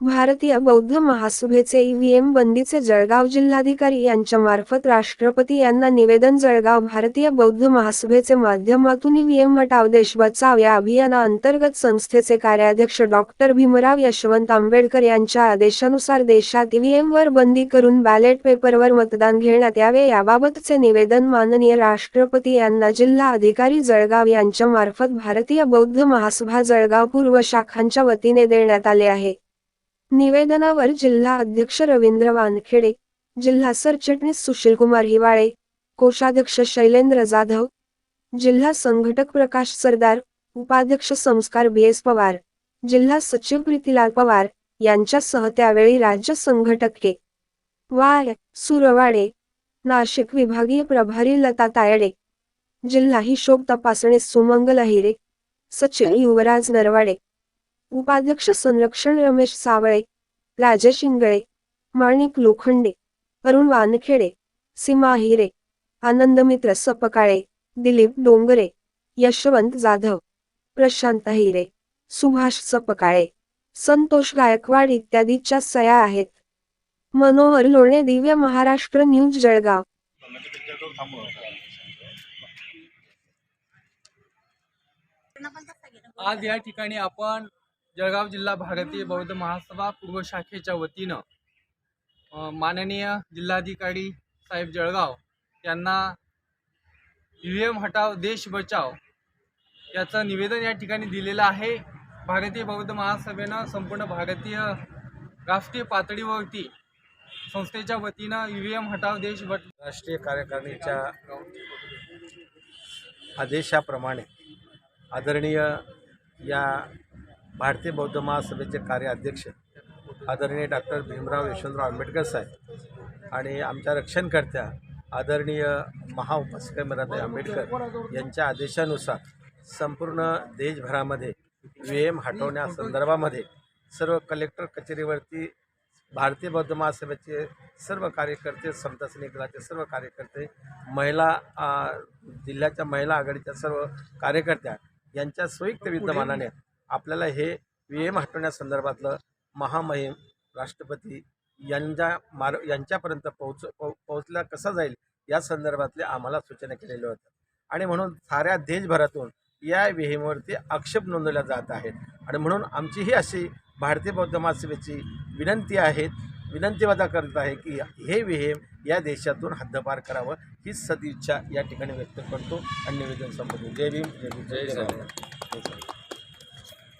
भारतीय बौद्ध महासभेचे ईव्हीएम बंदीचे जळगाव जिल्हाधिकारी यांच्या मार्फत राष्ट्रपती यांना निवेदन जळगाव भारतीय बौद्ध महासभेचे माध्यमातून ईव्हीएम हटाव देश बचाव या अभियानाअंतर्गत संस्थेचे कार्याध्यक्ष डॉक्टर भीमराव यशवंत आंबेडकर यांच्या आदेशानुसार देशात ईव्हीएम वर बंदी करून बॅलेट पेपरवर मतदान घेण्यात यावे याबाबतचे निवेदन माननीय राष्ट्रपती यांना जिल्हा अधिकारी जळगाव यांच्या मार्फत भारतीय बौद्ध महासभा जळगाव पूर्व शाखांच्या वतीने देण्यात आले आहे. निवेदनावर जिल्हा अध्यक्ष रवींद्र वानखेडे जिल्हा सरचिटणीस सुशीलकुमार हिवाळे कोषाध्यक्ष शैलेंद्र जाधव जिल्हा संघटक प्रकाश सरदार उपाध्यक्ष संस्कार बी एस पवार जिल्हा सचिव प्रीतीलाल पवार यांच्यासह त्यावेळी राज्य संघटक के वाय. सुरवाडे नाशिक विभागीय प्रभारी लता तायडे जिल्हा हिशोब तपासणी सुमंगल अहिरे सचिव युवराज नरवाडे उपाध्यक्ष संरक्षण रमेश सावळे राजेश इंगळे माणिक लोखंडे अरुण वानखेडे सीमा हिरे आनंदमित्र सपकाळे दिलीप डोंगरे यशवंत जाधव प्रशांत हिरे सुभाष सपकाळे संतोष गायकवाड इत्यादीच्या सया आहेत. मनोहर लोणे दिव्य महाराष्ट्र न्यूज जळगाव. आज या ठिकाणी आपण जळगाव जिल्हा भारतीय बौद्ध महासभा पूर्व शाखेच्या वतीनं माननीय जिल्हाधिकारी साहेब जळगाव यांना व्ही एम हटाव देश बचाव याचं निवेदन या ठिकाणी दिलेलं आहे. भारतीय बौद्ध महासभेनं संपूर्ण भारतीय राष्ट्रीय पातळीवरती संस्थेच्या वतीनं व्ही एम हटाव देश बट राष्ट्रीय कार्यकारिणीच्या आदेशाप्रमाणे आदरणीय या भारतीय बौद्ध महासभेचे कार्याध्यक्ष आदरणीय डॉक्टर भीमराव यशवंतराव आंबेडकर साहेब आणि आमच्या रक्षणकर्त्या आदरणीय महाउपासिका मराठी आंबेडकर यांच्या आदेशानुसार संपूर्ण देशभरामध्ये व्ही एम हटवण्यासंदर्भामध्ये सर्व कलेक्टर कचेरीवरती भारतीय बौद्ध महासभेचे सर्व कार्यकर्ते समता सैनिकाचे सर्व कार्यकर्ते महिला जिल्ह्याच्या महिला आघाडीच्या सर्व कार्यकर्त्या यांच्या संयुक्त विद्यमानाने आपल्याला हे व्ही एम हटवण्यासंदर्भातलं महामहिम राष्ट्रपती यांच्या मार यांच्यापर्यंत पोहोच पो पोहोचला कसा जाईल या संदर्भातले आम्हाला सूचना केलेल्या होत्या आणि म्हणून साऱ्या देशभरातून या विहीमवरती आक्षेप नोंदवल्या जात आहेत आणि म्हणून आमची ही अशी भारतीय बौद्ध महासभेची विनंती आहे विनंतीवादा करत आहे की हे विहीम या देशातून हद्दपार करावं ही सदिच्छा या ठिकाणी व्यक्त करतो आणि निवेदन संबंधित जय भीम जय भीम जय जय